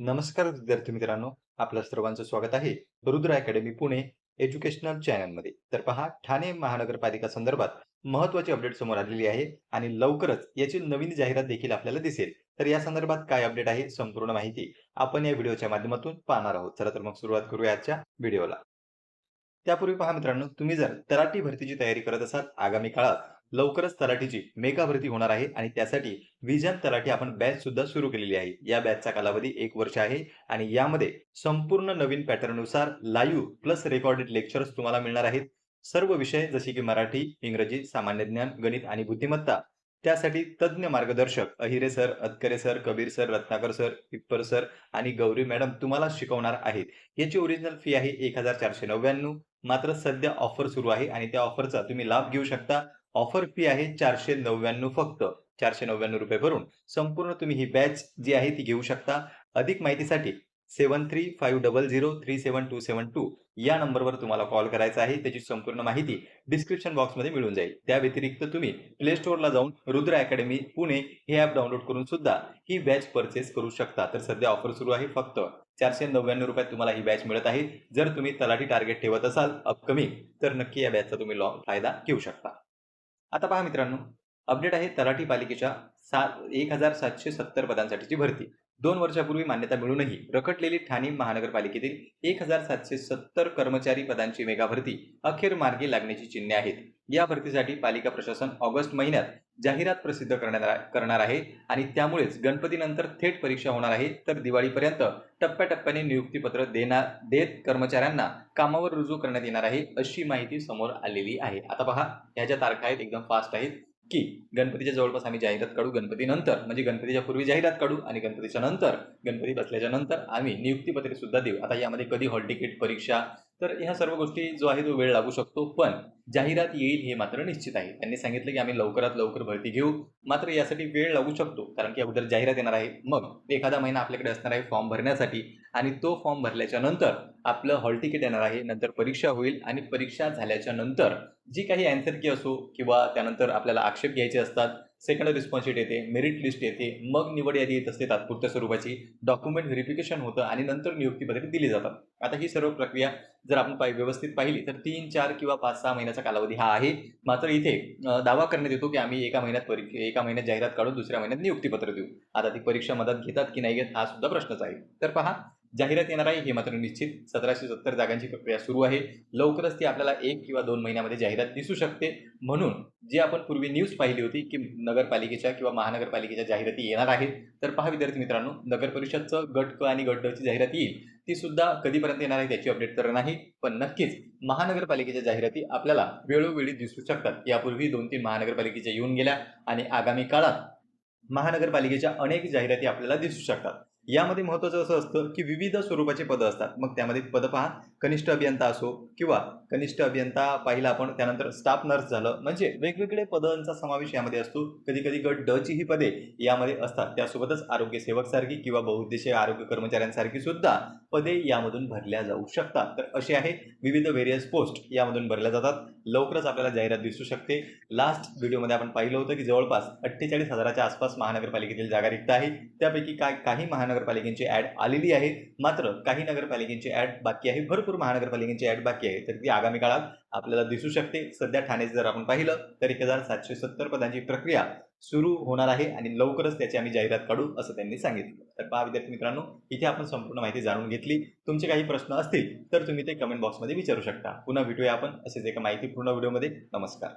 नमस्कार विद्यार्थी मित्रांनो आपल्या सर्वांचं स्वागत आहे रुद्र अकॅडमी पुणे एज्युकेशनल चॅनलमध्ये. तर पहा ठाणे महानगरपालिका संदर्भात महत्वाची अपडेट समोर आलेली आहे आणि लवकरच याची नवीन जाहिरात देखील आपल्याला दिसेल. तर या संदर्भात काय अपडेट आहे संपूर्ण माहिती आपण या व्हिडिओच्या माध्यमातून पाहणार आहोत. चला तर मग सुरुवात करूया आजच्या व्हिडिओला. त्यापूर्वी पहा मित्रांनो तुम्ही जर तलाठी भरतीची तयारी करत असाल आगामी काळात लवकरच तलाठीची मेगा भरती होणार आहे आणि त्यासाठी विजन तलाठी आपण बॅच सुद्धा सुरू केलेली आहे. या बॅचचा कालावधी एक वर्ष आहे आणि यामध्ये संपूर्ण नवीन पॅटर्ननुसार लाईव्ह प्लस रेकॉर्डेड लेक्चर्स तुम्हाला मिळणार आहेत. सर्व विषय जसे की मराठी इंग्रजी सामान्य ज्ञान गणित आणि बुद्धिमत्ता त्यासाठी तज्ज्ञ मार्गदर्शक Ahire sir Atkare sir Kabir sir Ratnakar sir Pippar sir आणि गौरी मॅडम तुम्हाला शिकवणार आहेत. याची ओरिजिनल फी आहे एक हजार चारशे नव्याण्णव. मात्र सध्या ऑफर सुरू आहे आणि त्या ऑफरचा तुम्ही लाभ घेऊ शकता. ऑफर फी आहे चारशे नव्याण्णव फक्त. चारशे नव्याण्णव रुपये भरून. संपूर्ण तुम्ही ही बॅच जी आहे ती घेऊ शकता. अधिक माहितीसाठी seven three five double zero three seven two seven two या नंबरवर तुम्हाला कॉल करायचा आहे. त्याची संपूर्ण माहिती डिस्क्रिप्शन बॉक्समध्ये मिळून जाईल. त्या व्यतिरिक्त तुम्ही प्ले स्टोअरला जाऊन रुद्र अकॅडमी पुणे हे ॲप डाउनलोड करून सुद्धा ही बॅच परचेस करू शकता. तर सध्या ऑफर सुरू आहे फक्त. चारशे नव्याण्णव रुपयात तुम्हाला ही बॅच मिळत आहे. जर तुम्ही तलाठी टार्गेट ठेवत असाल अपकमिंग तर नक्की या बॅचचा तुम्ही लॉ फायदा घेऊ शकता. आता पहा मित्रांनो अपडेट आहे तलाठी पालिकेच्या सात एक हजार सातशे सत्तर पदांसाठीची भरती. दोन वर्षापूर्वी मान्यता मिळूनही रखडलेली ठाणे महानगरपालिकेतील एक हजार सातशे सत्तर कर्मचारी पदांची मेगा भरती अखेर मार्गी लागण्याची चिन्हे आहेत. या भरतीसाठी पालिका प्रशासन ऑगस्ट महिन्यात जाहिरात प्रसिद्ध करण्यात करणार आहे आणि त्यामुळेच गणपतीनंतर थेट परीक्षा होणार आहे. तर दिवाळीपर्यंत टप्प्याटप्प्याने नियुक्तीपत्र देणार देत कर्मचाऱ्यांना कामावर रुजू करण्यात येणार आहे अशी माहिती समोर आलेली आहे. आता पहा ह्या ज्या तारखा आहेत एकदम फास्ट आहेत. की गणपतीच्या जवळपास आम्ही जाहिरात काढू गणपती नंतर म्हणजे गणपतीच्या पूर्वी जाहिरात काढू आणि गणपतीच्या नंतर गणपती बसल्याच्या नंतर आम्ही नियुक्तीपत्रे सुद्धा देऊ. आता यामध्ये कधी हॉल तिकीट परीक्षा तर ह्या सर्व गोष्टी जो आहे तो वेळ लागू शकतो पण जाहिरात येईल हे मात्र निश्चित आहे. त्यांनी सांगितलं की आम्ही लवकरात लवकर भरती घेऊ. मात्र यासाठी वेळ लागू शकतो कारण की अगोदर जाहिरात येणार आहे. मग एखादा महिना आपल्याकडे असणार आहे फॉर्म भरण्यासाठी आणि तो फॉर्म भरल्याच्या नंतर आपलं हॉल तिकीट येणार आहे. नंतर परीक्षा होईल आणि परीक्षा झाल्याच्यानंतर जी काही अँसर की असो किंवा त्यानंतर आपल्याला आक्षेप घ्यायचे असतात सेकंड रिस्पॉन्स शीट येते मेरिट लिस्ट येते मग निवड यादी येत असते तात्पुरत्या स्वरूपाची. डॉक्युमेंट व्हेरिफिकेशन होतं आणि नंतर नियुक्तीपत्रे दिली जातात. आता ही सर्व प्रक्रिया जर आपण पाहि व्यवस्थित पाहिली तर तीन चार किंवा पाच सहा महिन्याचा कालावधी हा आहे. मात्र इथे दावा करण्यात येतो की आम्ही एका महिन्यात परीक्षा एका महिन्यात जाहिरात काढून दुसऱ्या महिन्यात नियुक्तीपत्र देऊ. आता ती परीक्षा मदत घेतात की नाही घेत हा सुद्धा प्रश्नच आहे. तर पहा जाहिरात येणार आहे हे मात्र निश्चित. सतराशे सत्तर जागांची प्रक्रिया सुरू आहे. लवकरच ती आपल्याला एक किंवा दोन महिन्यामध्ये जाहिरात दिसू शकते. म्हणून जे आपण पूर्वी न्यूज पाहिली होती की नगरपालिकेच्या किंवा महानगरपालिकेच्या जाहिराती येणार आहेत तर पहा विद्यार्थी मित्रांनो नगर परिषदचं गट क आणि गट ची जाहिरात येईल. ती सुद्धा कधीपर्यंत येणार आहे त्याची अपडेट तर नाही पण नक्कीच महानगरपालिकेच्या जाहिराती आपल्याला वेळोवेळी दिसू शकतात. यापूर्वी दोन तीन महानगरपालिकेच्या येऊन गेल्या आणि आगामी काळात महानगरपालिकेच्या अनेक जाहिराती आपल्याला दिसू शकतात. यामध्ये महत्त्वाचं असं असतं की विविध स्वरूपाचे पदं असतात. मग त्यामध्ये पदं पहा. कनिष्ठ अभियंता असो किंवा कनिष्ठ अभियंता पाहिला आपण त्यानंतर स्टाफ नर्स झालं. म्हणजे वेगवेगळे पदांचा समावेश यामध्ये असतो. कधी कधी गट ड ची ही पदे यामध्ये असतात. त्यासोबतच आरोग्य सेवकसारखी किंवा बहुउद्देशीय आरोग्य कर्मचाऱ्यांसारखी सुद्धा पदे यामधून भरल्या जाऊ शकतात. तर असे आहे. विविध व्हेरियस पोस्ट यामधून भरल्या जातात. लवकरच आपल्याला जाहिरात दिसू शकते. लास्ट व्हिडिओमध्ये आपण पाहिलं होतं की जवळपास अठ्ठेचाळीस हजाराच्या आसपास महानगरपालिकेतील जागा रिक्त आहे त्यापैकी काय काही महान महानगरपालिकेची ॲड आलेली आहे. मात्र काही नगरपालिकेची ॲड बाकी आहे. भरपूर महानगरपालिकेची ॲड बाकी आहे. तर ती आगामी काळात आपल्याला दिसू शकते. सध्या ठाण्याचं जर आपण पाहिलं तर एक हजार सातशे सत्तर पदांची प्रक्रिया सुरू होणार आहे आणि लवकरच त्याची आम्ही जाहिरात काढू असं त्यांनी सांगितलं. तर पहा विद्यार्थी मित्रांनो इथे आपण संपूर्ण माहिती जाणून घेतली. तुमचे काही प्रश्न असतील तर तुम्ही ते कमेंट बॉक्समध्ये विचारू शकता. पुन्हा भेटूया आपण असेच एका माहितीपूर्ण व्हिडिओमध्ये. नमस्कार.